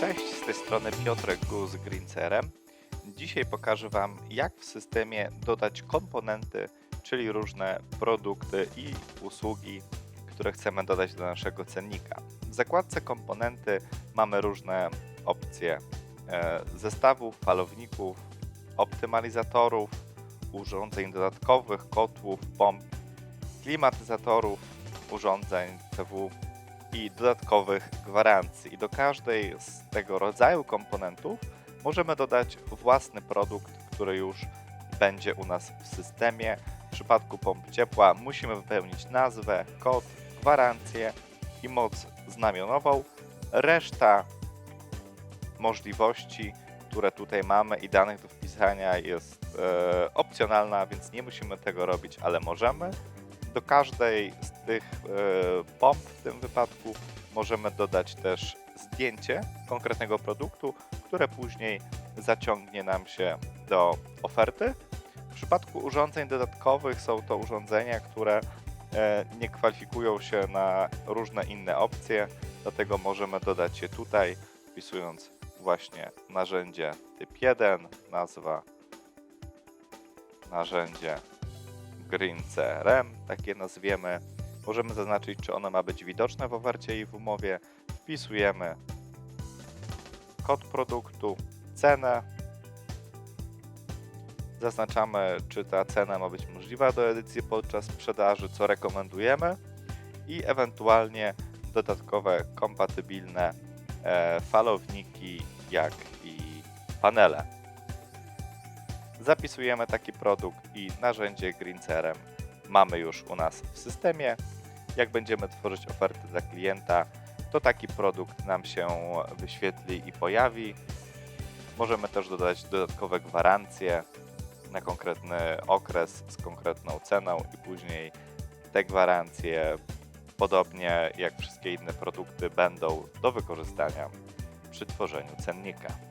tej strony Piotrek Gu z Greencerem. Dzisiaj pokażę Wam, jak w systemie dodać komponenty, czyli różne produkty i usługi, które chcemy dodać do naszego cennika. W zakładce komponenty mamy różne opcje e, zestawów, falowników, optymalizatorów, urządzeń dodatkowych, kotłów, pomp, klimatyzatorów, urządzeń CW i dodatkowych gwarancji. I do każdej z tego rodzaju komponentów możemy dodać własny produkt, który już będzie u nas w systemie. W przypadku pomp ciepła musimy wypełnić nazwę, kod, gwarancję i moc znamionową. Reszta możliwości, które tutaj mamy i danych do wpisania jest e, opcjonalna, więc nie musimy tego robić, ale możemy. Do każdej z tych e, pomp w tym wypadku możemy dodać też zdjęcie konkretnego produktu, które później zaciągnie nam się do oferty. W przypadku urządzeń dodatkowych są to urządzenia, które e, nie kwalifikują się na różne inne opcje, dlatego możemy dodać je tutaj, wpisując właśnie narzędzie typ 1, nazwa narzędzie Green CRM, takie nazwiemy. Możemy zaznaczyć, czy ono ma być widoczne w ofercie i w umowie. Wpisujemy kod produktu, cenę. Zaznaczamy, czy ta cena ma być możliwa do edycji podczas sprzedaży, co rekomendujemy i ewentualnie dodatkowe kompatybilne e, falowniki, jak i panele. Zapisujemy taki produkt i narzędzie Greencerem mamy już u nas w systemie. Jak będziemy tworzyć oferty dla klienta, to taki produkt nam się wyświetli i pojawi. Możemy też dodać dodatkowe gwarancje na konkretny okres z konkretną ceną i później te gwarancje, podobnie jak wszystkie inne produkty, będą do wykorzystania przy tworzeniu cennika.